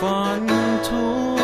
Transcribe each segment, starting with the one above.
ฝันทุก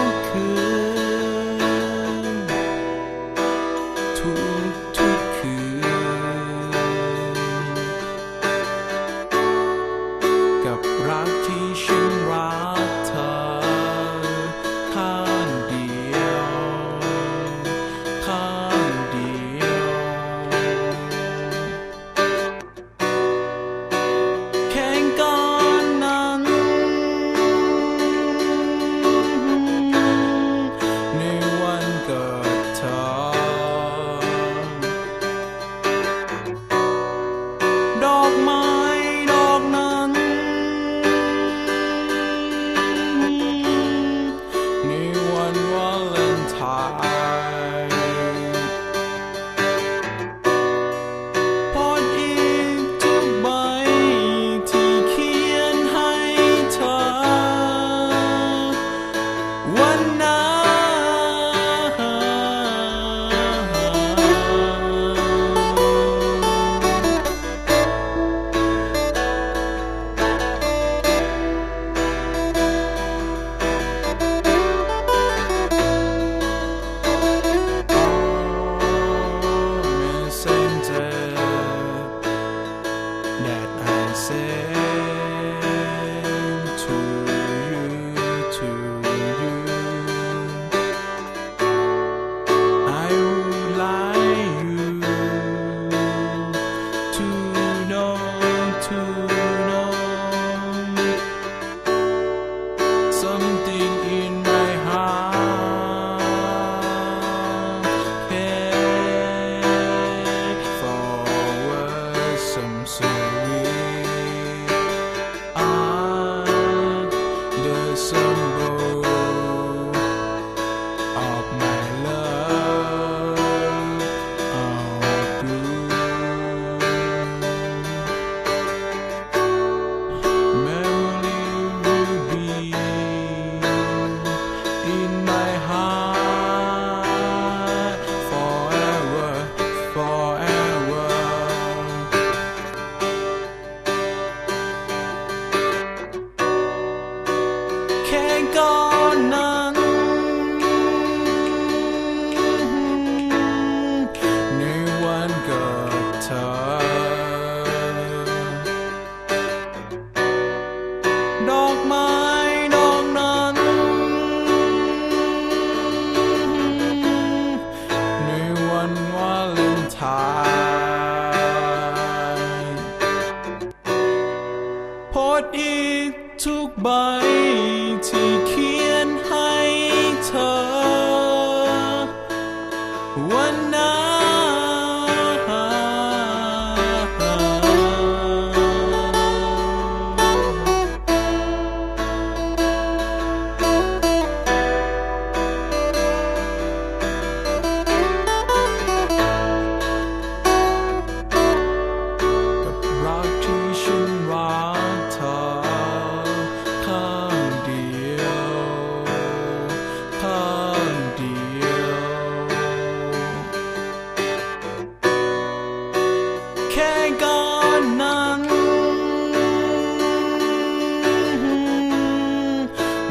to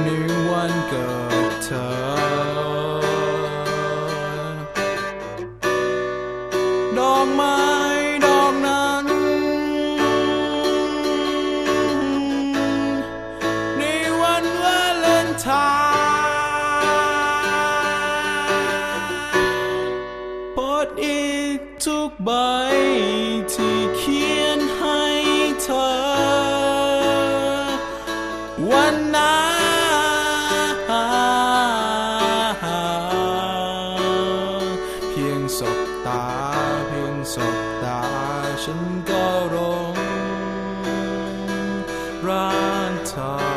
หนึ่งวันกับเธอ ดอกไม้ดอกนั้น ในวันวาเลนทน์ปดอีทุกใบที่เขียนให้เธอ สบตาเพียงสบตา ฉันก็ร้องรานเธอ